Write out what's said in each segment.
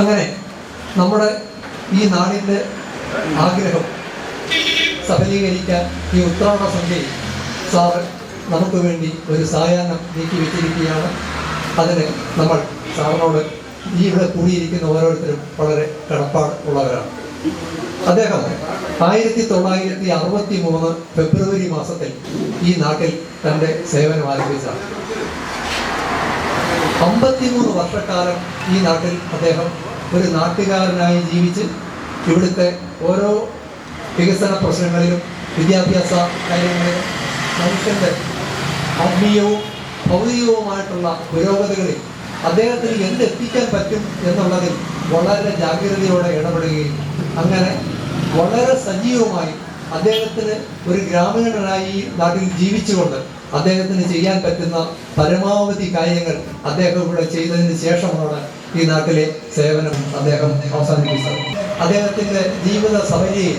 അങ്ങനെ നമ്മുടെ ഈ നാടിന്റെ ആഗ്രഹം സഫലീകരിക്കാൻ ഈ ഉത്രാട സന്ധ്യയിൽ സാറ് നമുക്ക് വേണ്ടി ഒരു സായാഹ്നം നീക്കി വെച്ചിരിക്കുകയാണ്. അതിന് നമ്മൾ സാറിനോട് ഈ ഇവിടെ കൂടിയിരിക്കുന്ന ഓരോരുത്തരും വളരെ കടപ്പാട് ഉള്ളവരാണ്. അദ്ദേഹം ആയിരത്തി തൊള്ളായിരത്തി അറുപത്തി മൂന്ന് ഫെബ്രുവരി മാസത്തിൽ ഈ നാട്ടിൽ തന്റെ സേവനം ആരംഭിച്ചതാണ്. അമ്പത്തിമൂന്ന് വർഷക്കാലം ഈ നാട്ടിൽ അദ്ദേഹം ഒരു നാട്ടുകാരനായി ജീവിച്ച് ഇവിടുത്തെ ഓരോ വികസന പ്രശ്നങ്ങളിലും വിദ്യാഭ്യാസ കാര്യങ്ങളിലും മനുഷ്യന്റെ ആത്മീയവും ഭൗതികവുമായിട്ടുള്ള പുരോഗതികളിൽ അദ്ദേഹത്തിന് എന്തെത്തിക്കാൻ പറ്റും എന്നുള്ളതിൽ വളരെ ജാഗ്രതയോടെ ഇടപെടുകയും അങ്ങനെ വളരെ സജീവമായി അദ്ദേഹത്തിന് ഒരു ഗ്രാമീണനായി നാട്ടിൽ ജീവിച്ചുകൊണ്ട് അദ്ദേഹത്തിന് ചെയ്യാൻ പറ്റുന്ന പരമാവധി കാര്യങ്ങൾ അദ്ദേഹം ഇവിടെ ചെയ്തതിന് ശേഷമാണ് ഈ നാട്ടിലെ സേവനം അദ്ദേഹം അവസാനിപ്പിച്ചത്. അദ്ദേഹത്തിന്റെ ജീവിത സഭയിൽ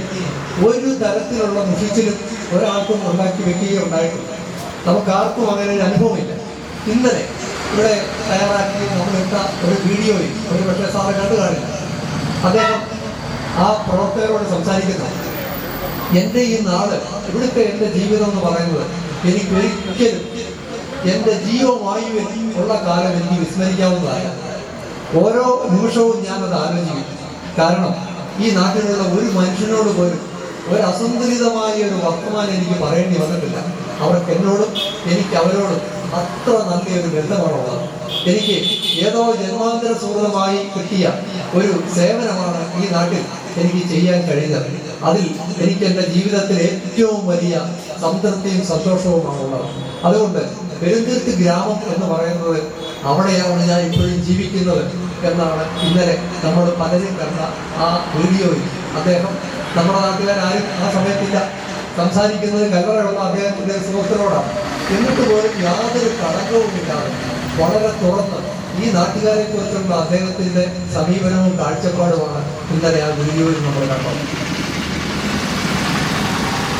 ഒരു തരത്തിലുള്ള മുഷിച്ചിലും ഒരാൾക്കും ഉണ്ടാക്കി വെക്കുകയോ ഉണ്ടായിട്ടില്ല. നമുക്ക് ആർക്കും അങ്ങനെ ഒരു അനുഭവമില്ല. ഇന്നലെ ഇവിടെ തയ്യാറാക്കി നമ്മളിട്ട ഒരു വീഡിയോയിൽ ഒരു പക്ഷേ സാറ് കണ്ടു കാണില്ല. അദ്ദേഹം ആ പ്രവർത്തകരോട് സംസാരിക്കുന്നു. എന്റെ ഈ നാട് ഇവിടുത്തെ എന്റെ ജീവിതം എന്ന് പറയുന്നത് എനിക്ക് ഒരിക്കലും എന്റെ ജീവവായുവിൽ ഉള്ള കാലം എനിക്ക് വിസ്മരിക്കാവുന്നതായ ഓരോ നിമിഷവും ഞാൻ അത് ആലോചിക്കും കാരണം ഈ നാട്ടിലുള്ള ഒരു മനുഷ്യനോട് പോലും ഒരു അസന്തുലിതമായ ഒരു വർത്തമാനം എനിക്ക് പറയേണ്ടി വന്നിട്ടില്ല. അവർക്ക് എന്നോടും എനിക്ക് അവരോടും അത്ര നല്ലൊരു ബന്ധമാണുള്ളത്. എനിക്ക് ഏതോ ജന്മാന്തര സുഹൃതമായി കിട്ടിയ ഒരു സേവനമാണ് ഈ നാട്ടിൽ എനിക്ക് ചെയ്യാൻ കഴിഞ്ഞത് അതിൽ എനിക്ക് എന്റെ ജീവിതത്തിൽ ഏറ്റവും വലിയ സംതൃപ്തിയും സന്തോഷവുമാണുള്ളത്. അതുകൊണ്ട് പെരുന്തിരുത്ത് ഗ്രാമം എന്ന് പറയുന്നത് അവിടെയാണ് ഞാൻ ഇപ്പോഴും ജീവിക്കുന്നത് എന്നാണ് ഇന്നലെ നമ്മൾ പലരും കണ്ട ആ വീഡിയോയിൽ അദ്ദേഹം നമ്മുടെ നാട്ടുകാരും ആ സമയത്തില്ല. സംസാരിക്കുന്നത് കല്ലറയുള്ള അദ്ദേഹത്തിന്റെ സുഹൃത്തിനോടാണ്. എന്നിട്ട് പോലും യാതൊരു കളങ്കവുമില്ലാതെ വളരെ തുറന്ന് ഈ നാട്ടുകാരെ കുറിച്ചുള്ള അദ്ദേഹത്തിന്റെ സമീപനവും കാഴ്ചപ്പാടുമാണ് ഇന്നലെ ആ വീഡിയോയിൽ നമ്മൾ കണ്ടത്.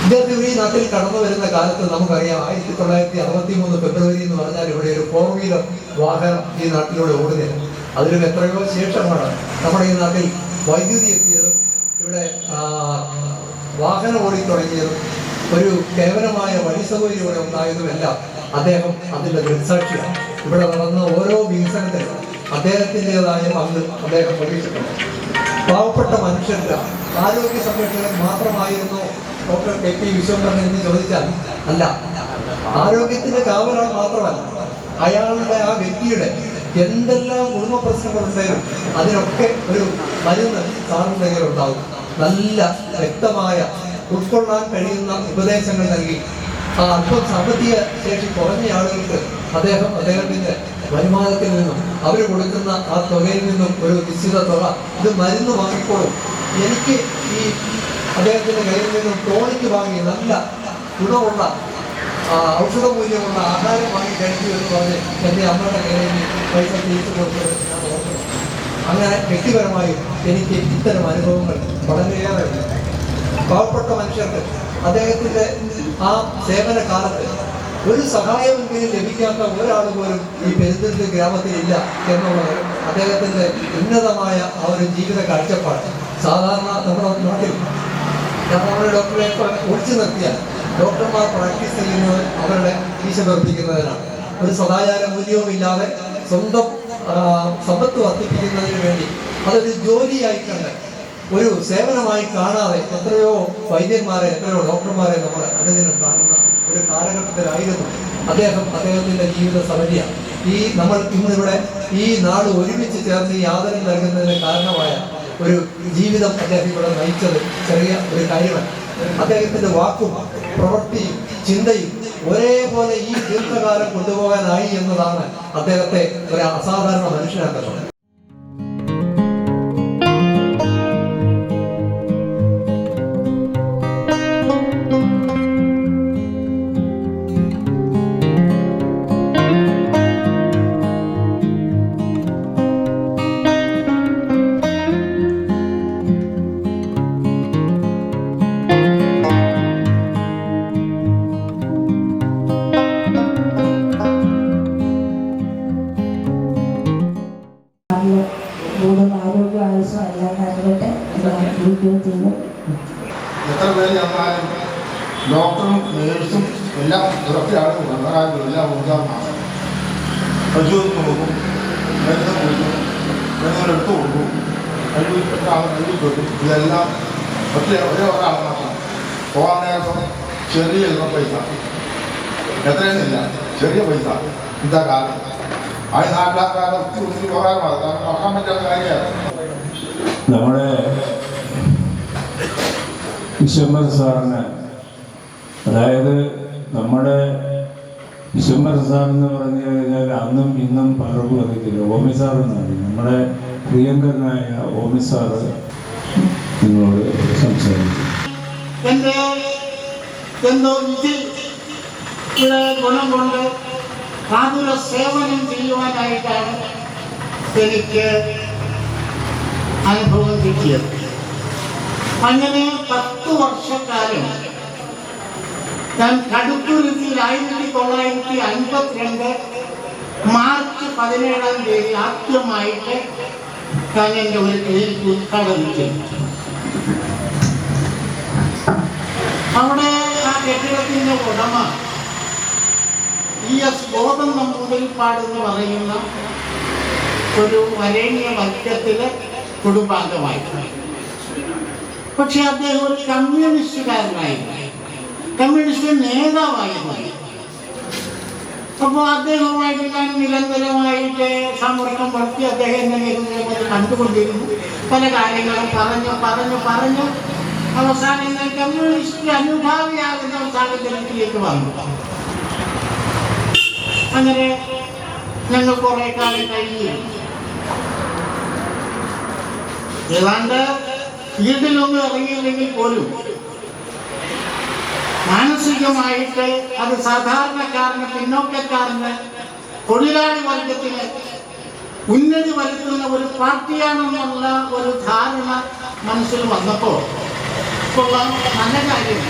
ഇദ്ദേഹം ഈ നാട്ടിൽ കടന്നു വരുന്ന കാലത്ത് നമുക്കറിയാം ആയിരത്തി തൊള്ളായിരത്തി അറുപത്തി മൂന്ന് ഫെബ്രുവരി എന്ന് പറഞ്ഞാൽ ഇവിടെ ഒരു ഫോർ വീലർ വാഹനം ഈ നാട്ടിലൂടെ ഓടുന്നില്ല അതിലും എത്രയോ ശേഷമാണ് നമ്മുടെ ഈ നാട്ടിൽ വൈദ്യുതി എത്തിയതും ഇവിടെ വാഹനം ഓടിത്തുടങ്ങിയതും ഒരു കേവലമായ വഴി സൗകര്യം ഇവിടെ ഉണ്ടായതുമെല്ലാം അദ്ദേഹം അതിന്റെ ദൃക്സാക്ഷിയാണ്. ഇവിടെ നടന്ന ഓരോ വികസനത്തിലും അദ്ദേഹത്തിന്റെതായ പങ്ക് അദ്ദേഹം വഹിച്ചിട്ടുണ്ട് പാവപ്പെട്ട മനുഷ്യർക്ക് ആരോഗ്യ സംരക്ഷണം മാത്രമായിരുന്നു ഡോക്ടർ കെ പി എന്ന് ചോദിച്ചാൽ അല്ല. ആരോഗ്യത്തിന്റെ കാവലാണ് മാത്രമല്ല അയാളുടെ ആ വ്യക്തിയുടെ എന്തെല്ലാം കുടുംബ പ്രശ്നങ്ങളുണ്ടെങ്കിലും അതിനൊക്കെ ഒരു മരുന്ന് സാറിന്റെ കയ്യിലുണ്ടാവും നല്ല വ്യക്തമായ ഉൾക്കൊള്ളാൻ കഴിയുന്ന ഉപദേശങ്ങൾ നൽകി. ആ അല്പം സാമ്പത്തിക ശേഷി കുറഞ്ഞ ആളുകൾക്ക് അദ്ദേഹം അദ്ദേഹത്തിന്റെ വരുമാനത്തിൽ നിന്നും അവർ കൊടുക്കുന്ന ആ തുകയിൽ നിന്നും ഒരു നിശ്ചിത തുക ഇത് മരുന്ന് വാങ്ങിക്കോളും. എനിക്ക് ഈ അദ്ദേഹത്തിന്റെ കയ്യിൽ നിന്നും ടോണിക്ക് വാങ്ങി നല്ല ഗുണമുള്ള ഔഷധ മൂല്യമുള്ള ആഹാരം വാങ്ങി കഴിച്ചു എന്ന് പറഞ്ഞ് എന്റെ അമ്മയുടെ കയ്യിൽ പൈസ തിരിച്ചു കൊടുത്തത് അങ്ങനെ വ്യക്തിപരമായും എനിക്ക് ഇത്തരം അനുഭവങ്ങൾ വളരെയേറെ പാവപ്പെട്ട മനുഷ്യർക്ക് അദ്ദേഹത്തിന്റെ ആ സേവന കാലത്ത് ഒരു സഹായമെങ്കിലും ലഭിക്കാത്ത ഒരാൾ പോലും ഈ പെരുന്തൽക്ക് ഗ്രാമത്തിൽ ഇല്ല എന്നുള്ളത് അദ്ദേഹത്തിന്റെ ഉന്നതമായ ആ ഒരു ജീവിത കാഴ്ചപ്പാട്. സാധാരണ നമ്മുടെ നാട്ടിൽ നമ്മുടെ ഡോക്ടറെ ഒഴിച്ചു നിർത്തിയാൽ ഡോക്ടർമാർ പ്രാക്ടീസ് ചെയ്യുന്നത് അവരുടെ ഈശ വർദ്ധിക്കുന്നതിനാണ് ഒരു സദാചാര മൂല്യവും ഇല്ലാതെ സ്വന്തം സമ്പത്ത് വർദ്ധിപ്പിക്കുന്നതിന് വേണ്ടി അതൊരു ജോലിയായി കണ്ട് ഒരു സേവനമായി കാണാതെ എത്രയോ വൈദ്യന്മാരെ എത്രയോ ഡോക്ടർമാരെ നമ്മൾ അനുദിനം കാണുന്ന ഒരു കാലഘട്ടത്തിലായിരുന്നു അദ്ദേഹം അദ്ദേഹത്തിന്റെ ജീവിത സമരിയ ഈ നമ്മൾ ഇന്നിവിടെ ഈ നാട് ഒരുമിച്ച് ചേർന്ന് ഈ ആദരം നൽകുന്നതിന് കാരണമായ ഒരു ജീവിതം അദ്ദേഹം ഇവിടെ നയിച്ചത് ചെറിയ ഒരു കാര്യമാണ്. അദ്ദേഹത്തിന്റെ വാക്കും പ്രവൃത്തിയും ചിന്തയും ഒരേപോലെ ഈ ദീർഘകാലം കൊണ്ടുപോകാനായി എന്നതാണ് അദ്ദേഹത്തെ ഒരു അസാധാരണ മനുഷ്യനാക്കുന്നത് ഇതെല്ലാം ഒറ്റ ഒരേ ഒരാൾ മാത്രം. പോകാൻ നേരം ചെറിയ പൈസ. എത്രയെന്നില്ല ചെറിയ പൈസ. ഇതാ കാലം. ആ നാട്ടിലാക്കാതെ ഉപകാരമാണ് കാരണം നോക്കാൻ പറ്റാത്ത കാര്യമാണ്. നമ്മുടെ വിശ്വംബർ സാറിന് അതായത് നമ്മുടെ വിശ്വംബർ സാർ എന്ന് പറഞ്ഞു കഴിഞ്ഞാൽ അന്നും ഇന്നും പലർക്കും അറിയത്തില്ല ഓമി സാർ എന്നാണ് നമ്മുടെ പ്രിയങ്കരനായ ഓമി സാറ് നിങ്ങളോട് സംസാരിച്ചു ഗുണം കൊണ്ട് ആതുര സേവനം ചെയ്യുവാനായിട്ടാണ് എനിക്ക് അനുഭവം കിട്ടിയത്. അങ്ങനെ പത്ത് വർഷക്കാലം ഞാൻ കടുത്തുരുത്തിയിൽ ആയിരത്തി തൊള്ളായിരത്തി അൻപത്തിരണ്ട് മാർച്ച് പതിനേഴാം തീയതി ആദ്യമായിട്ട് ഒരു ക്ലിനിക്ക് ഉദ്ഘാടനം ചെയ്തു അവിടെ ആ കെട്ടിടത്തിന്റെ ഉടമ ഇ എസ് ഗോതം നമ്പൂതിരിപ്പാട് എന്ന് പറയുന്ന ഒരു വരേണ്യ വർഗത്തിലെ കുടുംബാംഗമായി പക്ഷെ അദ്ദേഹം ഒരു കമ്മ്യൂണിസ്റ്റുകാരനായിരുന്നു. കമ്മ്യൂണിസ്റ്റ് നേതാവായിരുന്നു. അപ്പോൾ അദ്ദേഹവുമായിട്ട് ഞാൻ നിരന്തരമായിട്ട് സമ്പർക്കം പുലർത്തി അദ്ദേഹം എന്നെ കണ്ടുകൊണ്ടിരുന്നു. പല കാര്യങ്ങളും പറഞ്ഞു പറഞ്ഞു പറഞ്ഞു. അവസാനം ഞാൻ കമ്മ്യൂണിസ്റ്റ് അനുഭാവിയാകുന്ന സാഹചര്യത്തിലേക്ക് വന്നു. അങ്ങനെ ഞങ്ങൾ കുറെ കാലം കഴിഞ്ഞു. ഏതാണ്ട് ഫീൽഡിലൊന്നും ഇറങ്ങിയില്ലെങ്കിൽ പോലും മാനസികമായിട്ട് അത് സാധാരണക്കാരന് പിന്നോക്കക്കാരന് തൊഴിലാളി വർഗത്തിന് ഉന്നതി വരുത്തുന്ന ഒരു പാർട്ടിയാണെന്നുള്ള ഒരു ധാരണ മനസ്സിൽ വന്നപ്പോൾ ഇപ്പോൾ നല്ല കാര്യം.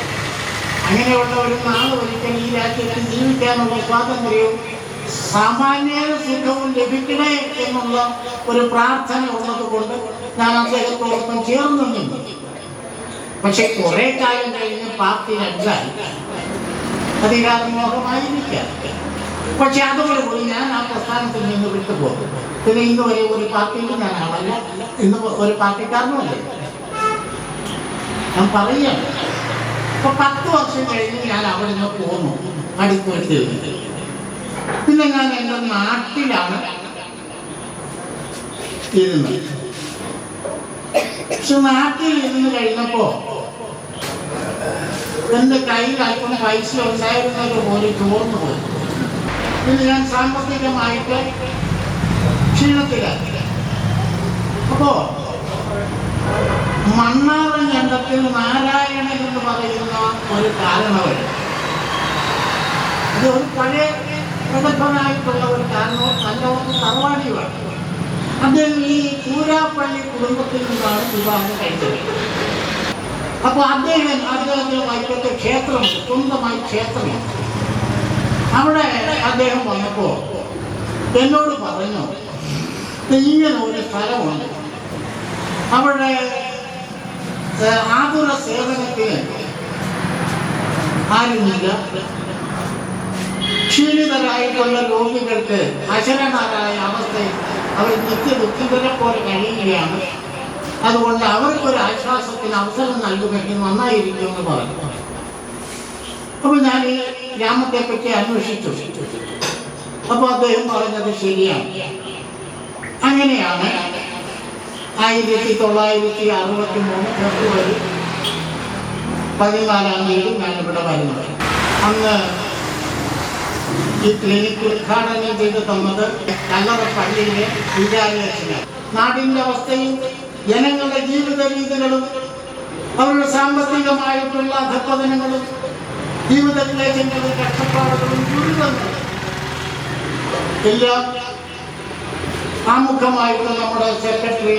അങ്ങനെയുള്ള ഒരു നാൾ ഒരിക്കൽ ഈ രാജ്യത്ത് ജീവിക്കാനുള്ള സ്വാതന്ത്ര്യവും സാമാന്യ സുഖവും ലഭിക്കണേ എന്നുള്ള ഒരു പ്രാർത്ഥന ഉള്ളത് കൊണ്ട് ഞാൻ അദ്ദേഹത്തോടൊപ്പം ചേർന്നു പക്ഷെ കുറെ കാലം കഴിഞ്ഞ് പാർട്ടി രണ്ടായി. അധികാരമോഹമായിരിക്കാം പക്ഷെ അതുപോലെ പോയി ഞാൻ ആ പ്രസ്ഥാനത്തിൽ നിന്ന് വിട്ടുപോകും. പിന്നെ ഇന്ന് വരെ ഒരു പാർട്ടിയിലും ഞാൻ ആളല്ല. ഇന്ന് ഒരു പാർട്ടിക്കാരനുമല്ല. ഞാൻ പറയാം. അപ്പൊ പത്ത് വർഷം കഴിഞ്ഞ് ഞാൻ അവിടെ നിന്ന് പോന്നു അടുത്തൊരുത്തി പിന്നെ ഞാൻ എന്റെ നാട്ടിലാണ് ഇരുന്നത്. പക്ഷെ നാട്ടിൽ ഇരുന്ന് കഴിഞ്ഞപ്പോ എന്റെ കയ്യിൽ അല്പം പൈസ ഉണ്ടായിരുന്നത് പോലെ പോയി പിന്നെ ഞാൻ സാമ്പത്തികമായിട്ട് ക്ഷീണത്തിലാക്കില്ല അപ്പോ മണ്ണാറൻ കണ്ടത്തിൽ നാരായണൻ എന്ന് പറയുന്ന ഒരു കാരണവര്. ഇത് ഒരു പഴയ പ്രഗത്ഭനായിട്ടുള്ള ഒരു കാരണവും നല്ല ഒരു തറവാടിയുമാണ്. അദ്ദേഹം ഈ കൂരാപ്പള്ളി കുടുംബത്തിൽ നിന്നാണ് വിവാഹം കഴിച്ചത്. അപ്പൊ അദ്ദേഹം അദ്ദേഹത്തിന്റെ ക്ഷേത്രമുണ്ട് സ്വന്തമായി ക്ഷേത്രമുണ്ട് അവിടെ അദ്ദേഹം വന്നപ്പോ എന്നോട് പറഞ്ഞു ഇങ്ങനെ ഒരു സ്ഥലമുണ്ട്. അവിടെ ആതുര സേവനത്തിന് ആരുമില്ല. ക്ഷീണിതരായിട്ടുള്ള രോഗികൾക്ക് അശരനാരായ അവസ്ഥയിൽ അവർ നിത്യ ദുഃഖിതരെ പോലെ കഴിയുകയാണ്. അതുകൊണ്ട് അവർക്ക് ഒരു ആശ്വാസത്തിന് അവസരം നൽകുമെങ്കിൽ നന്നായിരിക്കും എന്ന് പറഞ്ഞു. അപ്പോൾ ഞാൻ ഈ ഗ്രാമത്തെ പറ്റി അന്വേഷിച്ചു. അപ്പോൾ അദ്ദേഹം പറഞ്ഞത് ശരിയാണ്. അങ്ങനെയാണ് ആയിരത്തി തൊള്ളായിരത്തി അറുപത്തി മൂന്ന് ഫെബ്രുവരി പതിനാലാം തീയതി ഞാനിവിടെ വരുന്നത്. അന്ന് ഈ ക്ലിനിക്ക് ഉദ്ഘാടനം ചെയ്ത് തന്നത് കല്ലറ പള്ളിയിലെ വിചാരലക്ഷ്മിയാണ് നാടിന്റെ അവസ്ഥയും ജനങ്ങളുടെ ജീവിത രീതികളും അവരുടെ സാമ്പത്തികമായിട്ടുള്ള അധപ്പതനങ്ങളും ജീവിതത്തിലെ ജനങ്ങളുടെ കഷ്ടപ്പാടുകളും ദുരിതങ്ങളും എല്ലാം ആമുഖമായിട്ട് നമ്മുടെ സെക്രട്ടറി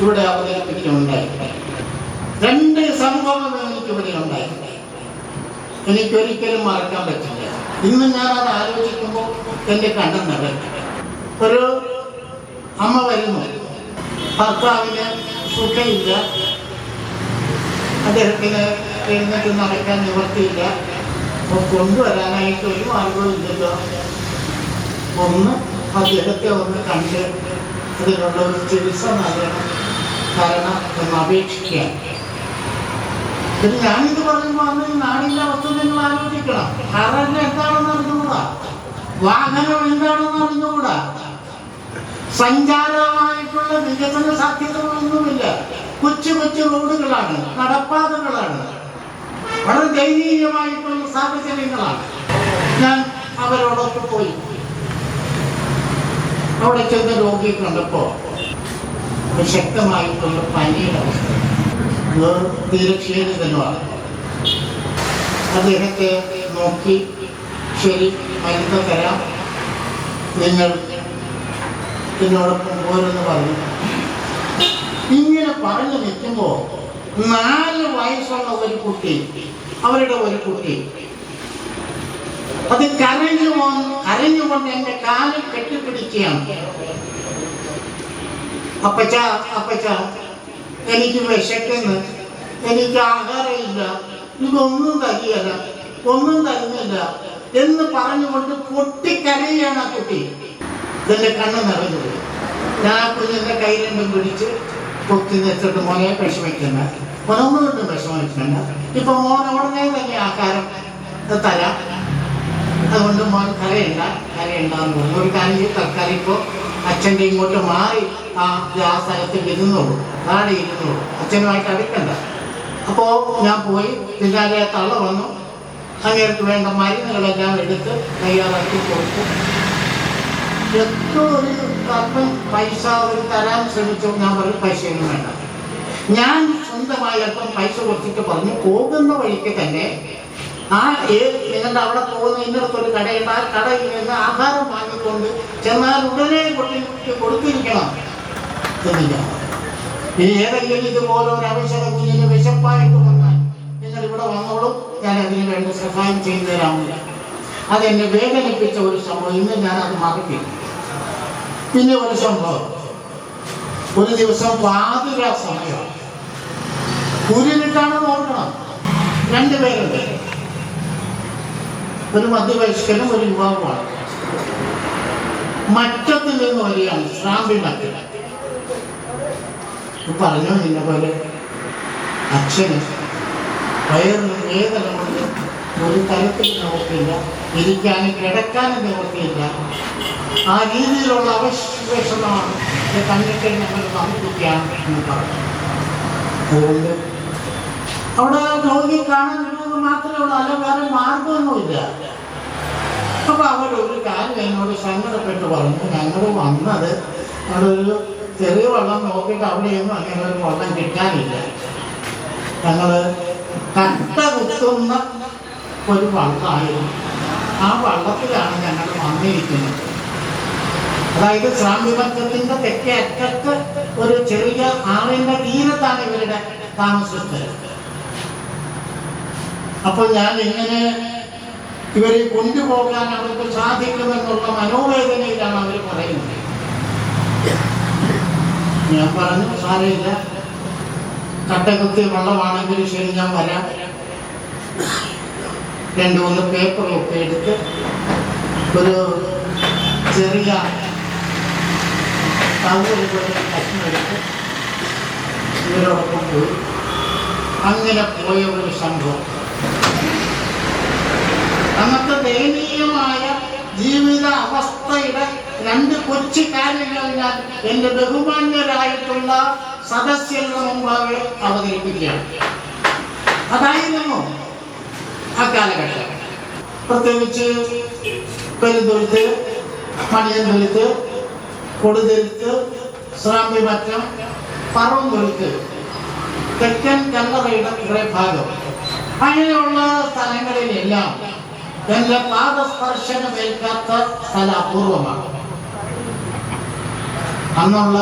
ഇവിടെ അവതരിപ്പിക്കുന്നുണ്ടായി രണ്ട് സംഭവങ്ങൾ എനിക്കിവിടെ ഉണ്ടായി. എനിക്കൊരിക്കലും മറക്കാൻ പറ്റില്ല. ഇന്ന് ഞാൻ അത് ആലോചിക്കുമ്പോൾ എന്റെ കണ്ണെന്ന് ഒരു അമ്മ വരുന്നു. ഭർത്താവിന് സുഖമില്ല. അദ്ദേഹത്തിന് എഴുന്നേറ്റ് നടക്കാൻ നിവർത്തിയില്ല അപ്പോൾ കൊണ്ടുവരാനായിട്ട് ഒരു മാർഗവും ഇല്ലല്ലോ. ഒന്ന് അദ്ദേഹത്തെ ഒന്ന് കണ്ട് ഇതിനുള്ള ഒരു ചികിത്സ നൽകണം. കാരണം എന്ന് അപേക്ഷിക്കുക ഇത് ഞാനിത് പറയുമ്പോൾ അന്ന് നാടിന്റെ അവസ്ഥ നിങ്ങൾ ആലോചിക്കണം. കാരണം എന്താണെന്ന് അറിഞ്ഞുകൂടാ? വാഹനം എന്താണെന്ന് അറിഞ്ഞുകൂടാ? സഞ്ചാരമായിട്ടുള്ള വികസന സാധ്യതകളൊന്നുമില്ല. കൊച്ചു കൊച്ചു റോഡുകളാണ് നടപ്പാതകളാണ്. വളരെ ദയനീയമായിട്ടുള്ള സാഹചര്യങ്ങളാണ്. ഞാൻ അവരോടൊക്കെ പോയി. അവിടെ ചെന്ന രോഗിയെ കണ്ടപ്പോ ശക്തമായിട്ടുള്ള പനിയുടെ അവസ്ഥ. തീരെ അദ്ദേഹത്തെ നോക്കി ശരി മരുന്ന് തരാം. നിങ്ങൾ എന്നോടൊപ്പം പോരെന്ന് പറഞ്ഞു. ഇങ്ങനെ പറഞ്ഞു നിൽക്കുമ്പോ നാല് വയസ്സുള്ള ഒരു കുട്ടി അവരുടെ ഒരു കുട്ടി. അത് കരഞ്ഞു വന്ന് കരഞ്ഞുകൊണ്ട് എന്റെ കാലിൽ കെട്ടിപ്പിടിക്കുകയാണ്. അപ്പച്ച അപ്പച്ച എനിക്ക് വിശക്കുന്നു. എനിക്ക് ആഹാരമില്ല. ഇതൊന്നും തരികയല്ല ഒന്നും തരുന്നില്ല എന്ന് പറഞ്ഞുകൊണ്ട് പൊട്ടിക്കരയാണ് ആ കുട്ടി. ഇതെന്റെ കണ്ണ് നിറഞ്ഞു ഞാൻ അപ്പോഴും കുഞ്ഞിന്റെ കൈ രണ്ടും പിടിച്ച് പൊത്തി വെച്ചിട്ട് മോനെ വിഷമിക്കണ്ട. മോനൊന്നും കൊണ്ടും വിഷമിക്കണ്ട. ഇപ്പൊ മോൻ ഉടനെ തന്നെ ആഹാരം തരാം. അതുകൊണ്ട് മോൻ കരയണ്ട കരയുണ്ടെന്ന് പറഞ്ഞു. ഒരു കാര്യം തൽക്കാലം ഇപ്പോൾ അച്ഛന്റെ ഇങ്ങോട്ട് മാറി ആ ആ സ്ഥലത്ത് ഇരുന്നോളൂ. നാടെ ഇരുന്നുള്ളൂ അച്ഛനുമായിട്ട് അടുക്കണ്ട. അപ്പോൾ ഞാൻ പോയി പിന്നാലെ തള്ള വന്നു. അങ്ങേർക്ക് വേണ്ട മരുന്നുകളെല്ലാം എടുത്ത് തയ്യാറാക്കി കൊടുത്തു. എത്ര പൈസ അവർ തരാൻ ശ്രമിച്ചു ഞാൻ പറഞ്ഞു പൈസയൊന്നും വേണ്ട. ഞാൻ സ്വന്തമായി അല്പം പൈസ കൊടുത്തിട്ട് പറഞ്ഞു പോകുന്ന വഴിക്ക് തന്നെ ആ നിങ്ങളുടെ അവിടെ പോകുന്ന ഇന്നടത്തൊരു കടയുണ്ട്. ആ കടയിൽ നിന്ന് ആഹാരം വാങ്ങിക്കൊണ്ട് ചെന്നാൽ ഉടനെ കൊടുത്തിരിക്കണം എന്നില്ല ഇനി ഏതെങ്കിലും ഇതുപോലെ ഒരു അവസര കുഞ്ഞിന് വിശപ്പായിട്ട് വന്നാൽ നിങ്ങൾ ഇവിടെ വന്നോളും ഞാൻ അതിന് വേണ്ട സഹായം ചെയ്തു തരാമില്ല അതെന്നെ വേദനിപ്പിച്ച ഒരു സംഭവം ഇന്ന് ഞാൻ അത് മറക്കില്ല പിന്നെ ഒരു സംഭവം. ഒരു ദിവസം വാതുക സമയം. കുരിലിട്ടാണ് നോക്കണം രണ്ടുപേരുണ്ട് ഒരു മധ്യവയസ്കനും ഒരു യുവാവുമാണ്. മറ്റത്തിൽ നിന്ന് വരികയാണ് ശ്രാമ്പി മറ്റം പറഞ്ഞു നിന്നെ പോലെ? അച്ഛന് വയറിന് കൊണ്ട് ഒരു തരത്തിൽ നോക്കില്ല ഇരിക്കാനും കിടക്കാനും നിവർത്തിയില്ല ആ രീതിയിലുള്ള അവശേഷമാണ് കണ്ടിട്ട് ഞങ്ങൾ സമർപ്പിക്കുകയാണ് എന്ന് പറഞ്ഞു അവിടെ രോഗി കാണാൻ വരുമെന്ന് മാത്രമേ ഉള്ളൂ. അല്ല വേറെ മാർഗമൊന്നുമില്ല. അപ്പൊ അവരൊരു കാര്യം എന്നോട് സങ്കടപ്പെട്ട് പറഞ്ഞു. ഞങ്ങൾ വന്നത് ഞങ്ങളൊരു ചെറിയ വെള്ളം നോക്കിയിട്ട് അവിടെയൊന്നും അങ്ങനെ ഒരു വെള്ളം കിട്ടാനില്ല. ഞങ്ങൾ കട്ട കുത്തുന്ന ഒരു വള്ളമായിരുന്നു ആ വള്ളത്തിലാണ് ഞങ്ങൾ വന്നിരിക്കുന്നത്. അതായത് സ്വാമിപക്ഷത്തിന്റെ തെക്കേ അറ്റത്ത് ഒരു ചെറിയ ആറിന്റെ തീരത്താണ് ഇവരുടെ താമസസ്ഥലം അപ്പൊ ഞാൻ ഇങ്ങനെ ഇവരെ കൊണ്ടുപോകാൻ അവർക്ക് സാധിക്കുമെന്നുള്ള മനോവേദനയിലാണ് അവർ പറയുന്നത്. ഞാൻ പറഞ്ഞു സാരമില്ല. കട്ടകുത്തി വെള്ളമാണെങ്കിൽ ശരി ഞാൻ വരാം. രണ്ട് മൂന്ന് പേപ്പറൊക്കെ എടുത്ത് ഒരു ചെറിയ കഷ്ണം ഇവരോടൊപ്പം പോയി. അങ്ങനെ പോയ ഒരു സംഭവം. അന്നത്തെ ദയനീയമായ ജീവിത അവസ്ഥയുടെ രണ്ട് കൊച്ചു കാര്യങ്ങൾ ഞാൻ എന്റെ ബഹുമാന്യരായിട്ടുള്ള സദസ്യരുടെ മുമ്പാകെ അവതരിപ്പിക്കുകയാണ്. അതായിരുന്നു ആ കാലഘട്ടം പ്രത്യേകിച്ച് പെരുന്തൊഴുത്ത് മണിയന്തൊഴുത്ത് കൊടുതെഴുത്ത് ശ്രാമ്യമറ്റം പറവന്തൊഴുത്ത് തെക്കൻ കല്ലറയുടെ കുറെ ഭാഗം. അങ്ങനെയുള്ള സ്ഥലങ്ങളിലെല്ലാം എന്റെ പാദസ്പർശനമേൽക്കാത്ത സ്ഥല അപൂർവമാണ്. അന്നുള്ള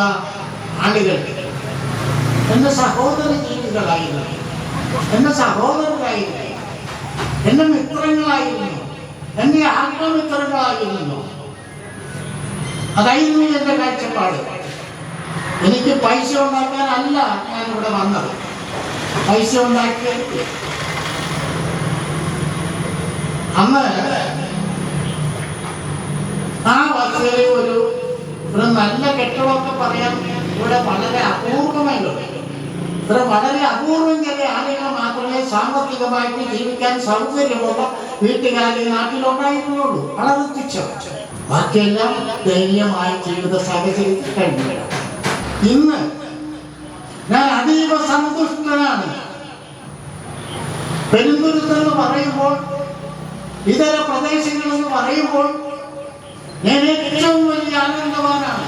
ആളുകൾ എന്റെ സഹോദര ജീവികളായിരുന്നു. എന്റെ സഹോദരരായിരുന്നു. എന്റെ മിത്രങ്ങളായിരുന്നു. എന്റെ ആത്മമിത്രങ്ങളായിരുന്നു. അതായിരുന്നു എന്റെ കാഴ്ചപ്പാട്. എനിക്ക് പൈസ ഉണ്ടാക്കാനല്ല ഞാൻ ഇവിടെ വന്നത്. പൈസ ഉണ്ടാക്കിയ അന്ന് ആ ബസ്സിൽ ഒരു നല്ല കെട്ടിടമൊക്കെ പറയാൻ ഇവിടെ വളരെ അപൂർവമല്ലോ. ഇവിടെ വളരെ അപൂർവം ചില ആളുകൾ മാത്രമേ സാമ്പത്തികമായിട്ട് ജീവിക്കാൻ സൗകര്യമുള്ള വീട്ടുകാർ ഈ നാട്ടിലുണ്ടായിരുന്നുള്ളൂ വളരെ തുച്ഛം. ബാക്കിയെല്ലാം ദയനീയമായ ജീവിത സാഹചര്യത്തിൽ കഴിഞ്ഞു ഇന്ന് ഞാൻ അതീവ സന്തുഷ്ടനാണ്. പെരുന്തുരുത്ത് എന്ന് പറയുമ്പോൾ ഇതര പ്രദേശങ്ങളെന്ന് പറയുമ്പോൾ ഞാൻ ഏറ്റവും വലിയ ആനന്ദവാനാണ്.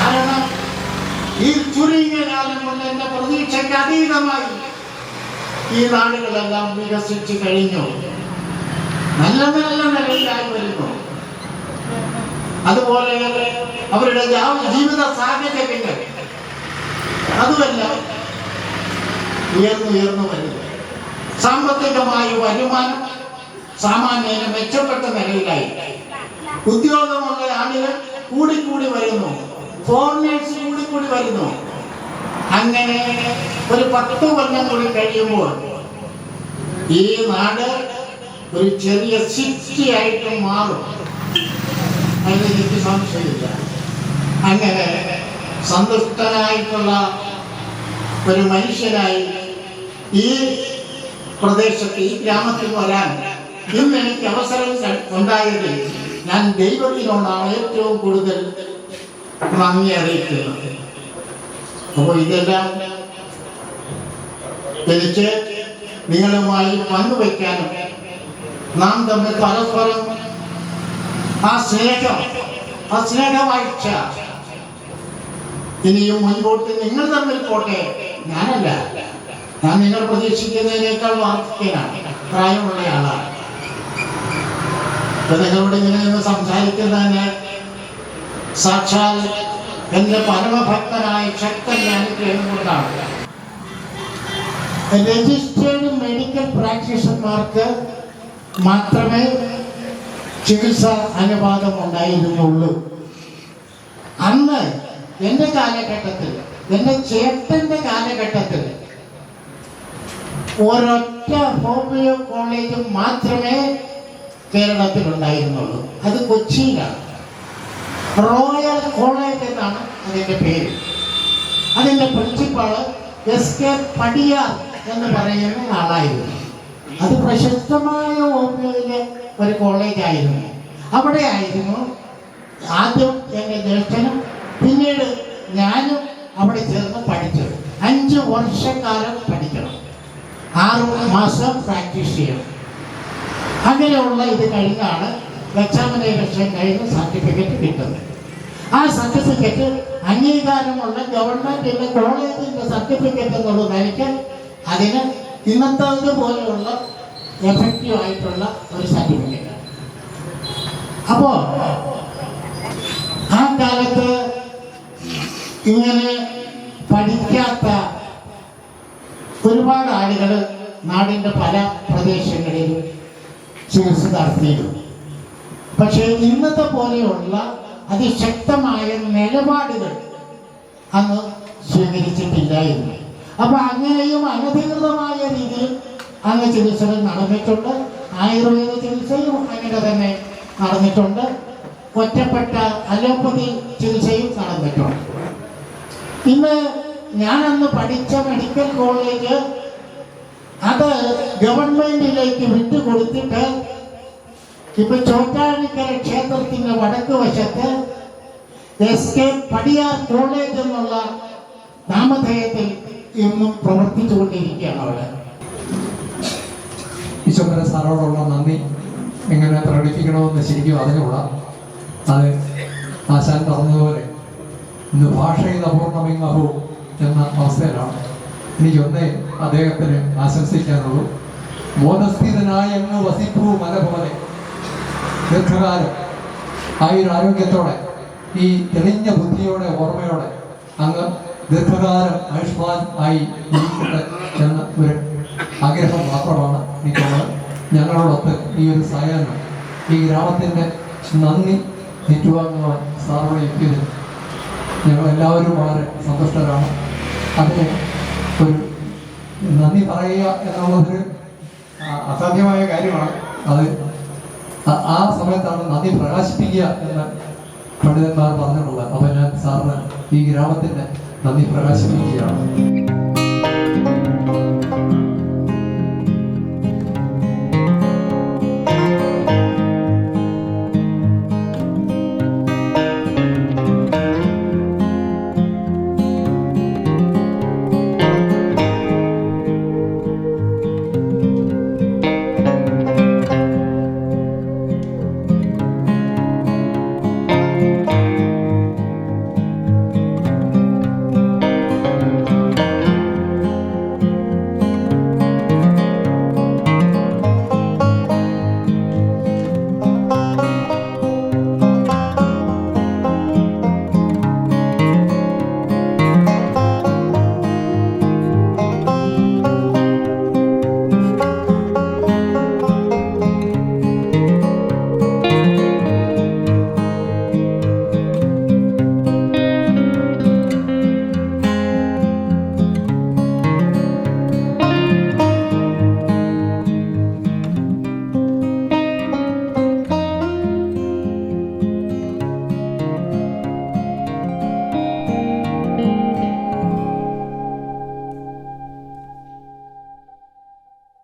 കാരണം ഈ ചുരുങ്ങിയ കാലം കൊണ്ട് എന്റെ പ്രതീക്ഷയ്ക്ക് അതീതമായി ഈ നാടുകളെല്ലാം വികസിച്ചു കഴിഞ്ഞു. നല്ല നല്ല നിലയിലായി വരുന്നു. അതുപോലെ അവരുടെ ജീവിത സാഹചര്യങ്ങൾ. അതുമല്ല ഉയർന്നുയർന്നു വരുന്നു. സാമ്പത്തികമായി വരുമാനം സാമാന്യന് മെച്ചപ്പെട്ട നിലയിലായി. ഉദ്യോഗമുള്ള ആളുകൾ കൂടിക്കൂടി വരുന്നു. ഫോറിനേഴ്സ് കൂടിക്കൂടി വരുന്നു. അങ്ങനെ ഒരു പത്ത് കൊല്ലം കൂടി കഴിയുമ്പോൾ ഈ നാട് ഒരു ചെറിയ സിറ്റി ആയിട്ട് മാറും. അതിന് എനിക്ക് സംശയമില്ല. അങ്ങനെ സന്തുഷ്ടനായിട്ടുള്ള ഒരു മനുഷ്യനായി ഈ പ്രദേശത്ത് ഈ ഗ്രാമത്തിൽ വരാൻ ഇന്ന് എനിക്ക് അവസരം ഉണ്ടായത് ഞാൻ ദൈവത്തിനോടാണ് ഏറ്റവും കൂടുതൽ നന്ദി അറിയിക്കുന്നത് അപ്പോൾ ഇതെല്ലാം എനിക്ക് നിങ്ങളുമായി പങ്കുവയ്ക്കാനും നാം തമ്മിൽ പരസ്പരം ആ സ്നേഹം ആ സ്നേഹവാഴ്ച ഇനിയും മുൻപോട്ട് നിങ്ങൾ തമ്മിൽ പോട്ടെ? ഞാനല്ല. ഞാൻ നിങ്ങൾ പ്രതീക്ഷിക്കുന്നതിനേക്കാൾ വാർദ്ധക്യനാണ് പ്രായമുള്ള ആളാണ്. നിങ്ങളോട് ഇങ്ങനെ നിന്ന് സംസാരിക്കുന്നതിന് സാക്ഷാൽ എന്റെ പരമഭക്തനായ ശക്തൻ അനുഗ്രഹം കൊണ്ടാണ് രജിസ്റ്റേർഡ് മെഡിക്കൽ പ്രാക്ടീഷണർമാർക്ക് മാത്രമേ ചികിത്സ അനുവാദം ഉണ്ടായിരുന്നുള്ളൂ. അന്ന് എന്റെ കാലഘട്ടത്തിൽ എന്റെ ചേട്ടന്റെ കാലഘട്ടത്തിൽ ഒരൊറ്റ ഹോമിയോ കോളേജ് മാത്രമേ കേരളത്തിൽ ഉണ്ടായിരുന്നുള്ളൂ അത് കൊച്ചിയിലാണ്. റോയൽ കോളേജ് എന്നാണ് അതിന്റെ പേര്. അതിന്റെ പ്രിൻസിപ്പാൾ എസ് കെ പടിയാർ എന്ന് പറയുന്ന ആളായിരുന്നു അത് പ്രശസ്തമായ ഹോമിയോയിലെ ഒരു കോളേജ് ആയിരുന്നു. അവിടെ ആയിരുന്നു ആദ്യം എന്റെ ജ്യേഷ്ഠനും പിന്നീട് ഞാനും അവിടെ ചേർന്ന് പഠിച്ചത്. അഞ്ച് വർഷക്കാലം പഠിക്കണം. ആറ് മാസം പ്രാക്ടീസ് ചെയ്യണം. അങ്ങനെയുള്ള ഇത് കഴിഞ്ഞാണ് എക്സാമിനേഷൻ കഴിഞ്ഞ് സർട്ടിഫിക്കറ്റ് കിട്ടുന്നത് ആ സർട്ടിഫിക്കറ്റ് അംഗീകാരമുള്ള ഗവൺമെന്റിന്റെ കോളേജിന്റെ സർട്ടിഫിക്കറ്റ് എന്നുള്ളത് നിലയ്ക്ക് അതിന് ഇന്നത്തേത് പോലെയുള്ള എഫക്റ്റീവ് ആയിട്ടുള്ള ഒരു സർട്ടിഫിക്കറ്റ് അപ്പോ ആ കാലത്ത് ഇങ്ങനെ പഠിക്കാത്ത ഒരുപാട് ആളുകൾ നാടിന്റെ പല പ്രദേശങ്ങളിലും ചികിത്സ നടത്തിയിരുന്നു. പക്ഷേ ഇന്നത്തെ പോലെയുള്ള അതിശക്തമായ നിലപാടുകൾ അന്ന് സ്വീകരിച്ചിട്ടില്ലായിരുന്നു അപ്പൊ അങ്ങനെയും അനധികൃതമായ രീതിയിൽ അന്ന് ചികിത്സകൾ നടന്നിട്ടുണ്ട്. ആയുർവേദ ചികിത്സയും അങ്ങനെ തന്നെ നടന്നിട്ടുണ്ട്. ഒറ്റപ്പെട്ട അലോപ്പതി ചികിത്സയും നടന്നിട്ടുണ്ട്. ഇന്ന് ഞാനന്ന് പഠിച്ച മെഡിക്കൽ കോളേജ് അത് ഗവൺമെന്റിലേക്ക് വിട്ടുകൊടുത്തിട്ട് ഇപ്പൊ ചോറ്റാനിക്കര ക്ഷേത്രത്തിന്റെ വടക്ക് വശത്ത് എസ് കെ പടിയാർ കോളേജ് എന്നുള്ള നാമധേയത്തിൽ ഇന്നും പ്രവർത്തിച്ചുകൊണ്ടിരിക്കുകയാണ് അവിടെ. ഈശ്വര സാറോടുള്ള നന്ദി. എങ്ങനെ പ്രകടിപ്പിക്കണമെന്ന് ശരിക്കും അറിഞ്ഞുകൂടാ. അത് ആശാൻ പറഞ്ഞതുപോലെ ഇന്ന് ഭാഷയിൽ അപൂർണമിങ്ങഹു എന്ന അവസ്ഥയിലാണ്. എനിക്കൊന്നേ അദ്ദേഹത്തിന് ആശംസിക്കാനുള്ളൂ. ബോധസ്ഥിതനായ എന്ന് വസിപ്പു മല പോലെ ദീർഘകാലം ആയുരാരോഗ്യത്തോടെ ഈ തെളിഞ്ഞ ബുദ്ധിയോടെ ഓർമ്മയോടെ അങ്ങ് ദീർഘകാലം ആയുഷ്മാൻ ആയി എന്ന ഒരു ആഗ്രഹം മാത്രമാണ് എനിക്കുള്ളത്. ഞങ്ങളോടൊത്ത് ഈ ഒരു സഹകരണം ഈ ഗ്രാമത്തിന്റെ നന്ദി ഏറ്റുവാങ്ങുവാൻ സാറോട് എത്തിയത് ഞങ്ങൾ എല്ലാവരും വളരെ സന്തുഷ്ടരാണ്. അതിന് ഒരു നന്ദി പറയുക എന്നുള്ളതൊരു അസാധ്യമായ കാര്യമാണ്. അത് ആ- സമയത്താണ് നന്ദി പ്രകാശിപ്പിക്കുക എന്ന് പണ്ഡിതന്മാർ പറഞ്ഞിട്ടുള്ളത്. അപ്പോൾ ഞാൻ സാറിന് ഈ ഗ്രാമത്തിന്റെ നന്ദി പ്രകാശിപ്പിക്കുകയാണ്.